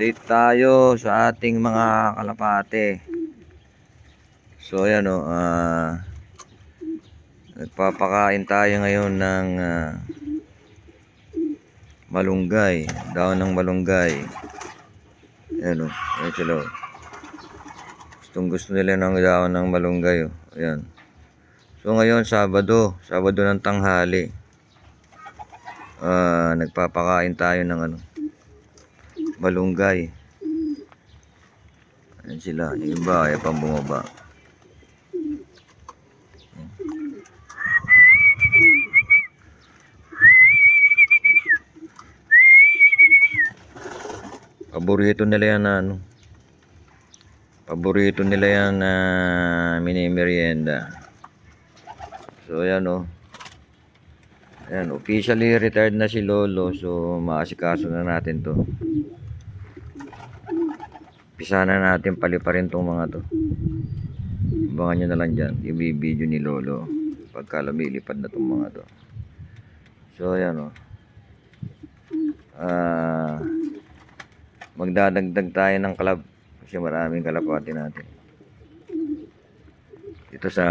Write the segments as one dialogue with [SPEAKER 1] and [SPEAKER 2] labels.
[SPEAKER 1] Update tayo sa ating mga kalapate. So ayan o, ah, nagpapakain tayo ngayon ng ah, malunggay, daon ng malunggay. Ayan o, ayan sila o. Gustong gusto nila ng daon ng malunggay o. Ayan. So ngayon, Sabado, Sabado ng tanghali. Ah, nagpapakain tayo ng ano, malunggay. Ayan sila. Yung iba, ay pang bumaba. Paborito nila yan na ano. Paborito nila yan na mini merienda. So ayan o. Ayan, officially retired na si Lolo. So maasikaso na natin to. Pisa na natin paliparin tong mga to. Abangan nyo na lang dyan. I-video ni Lolo. Pagka lumilipad na tong mga to. So ayan o. Ah... magdadagdag tayo ng club kasi maraming kalapati natin ito sa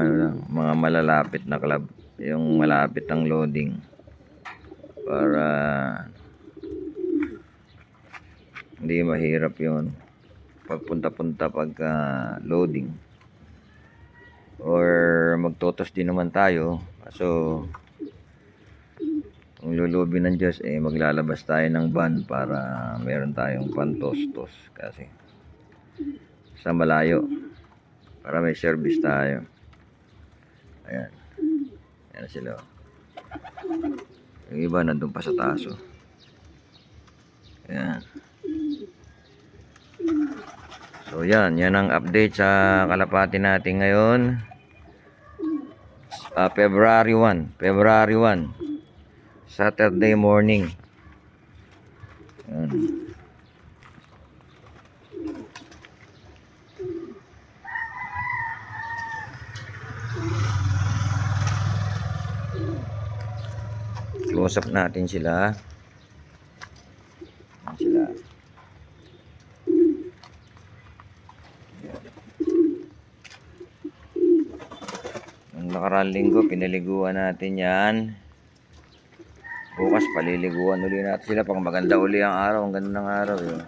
[SPEAKER 1] ano mga malalapit na club yung malapit ang loading para hindi mahirap yon pagpunta-punta pagka loading or magtotos din naman tayo so kung lulubi ng Diyos, eh, maglalabas tayo ng van para meron tayong pantostos kasi sa malayo para may service tayo. Ayan. Ayan sila. oh. Yung iba nandun pa sa taso. Ayan. So yan, yan ang update sa kalapati natin ngayon. Ah, February 1. February 1. Saturday morning. Ayan. Close up natin sila. Ayan sila. Nung nakaraan linggo, pinaliguan natin yan. Bukas paliliguan uli natin sila pag maganda uli ang araw, ang ganda ng araw yun.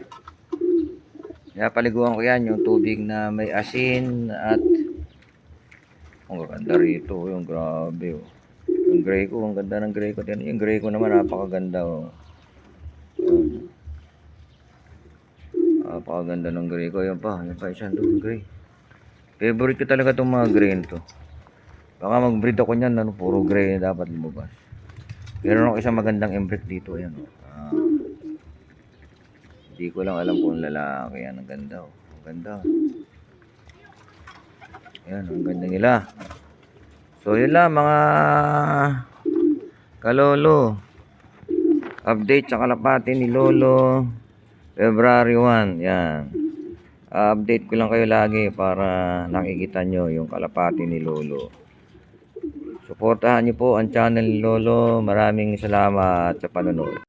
[SPEAKER 1] Kaya paliguan ko yan yung tubig na may asin at ang ganda rito, yung grabe oh. Yung gray ko, ang ganda ng gray ko. Yan, Yung gray ko naman napakaganda oh. Yun. Napakaganda ng gray ko. Yan pa, yan pa isa doon gray. Favorite ko talaga itong mga gray to. Baka mag-breed ako niyan, ano, puro gray na dapat lumabas. Meron ako isang magandang embrick dito. Ayan. Oh. Ah. Hindi ko lang alam kung lalaki. Yan. Ang ganda. Oh. Ang ganda. Ayan. Ang ganda nila. So yun lang mga kalolo. Update sa kalapati ni Lolo. February 1. Yan. update ko lang kayo lagi para nakikita nyo yung kalapati ni Lolo. Suportahan niyo po ang channel Lolo. Maraming salamat sa panonood.